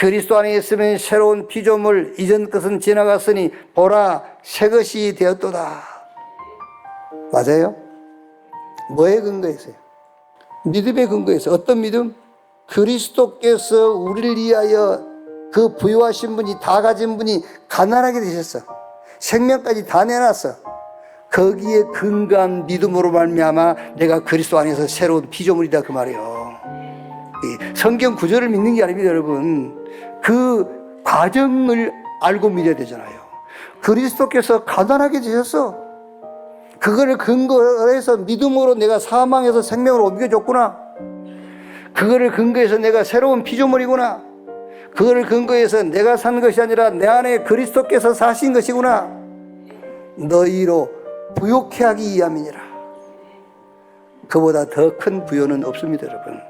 그리스도 안에 있으면 새로운 피조물 이전 것은 지나갔으니 보라 새 것이 되었도다. 맞아요? 뭐에 근거해서요? 믿음에 근거해서 어떤 믿음? 그리스도께서 우리를 위하여 그 부유하신 분이 다 가진 분이 가난하게 되셨어. 생명까지 다 내놨어. 거기에 근거한 믿음으로 말미암아 내가 그리스도 안에서 새로운 피조물이다 그 말이에요. 이 성경 구절을 믿는 게 아닙니다, 여러분. 그 과정을 알고 믿어야 되잖아요. 그리스도께서 가난하게 되셨어. 그거를 근거로 해서 믿음으로 내가 사망에서 생명으로 옮겨줬구나. 그거를 근거해서 내가 새로운 피조물이구나. 그거를 근거해서 내가 산 것이 아니라 내 안에 그리스도께서 사신 것이구나. 너희로 부욕해 하기 위함이니라. 그보다 더 큰 부여는 없습니다, 여러분.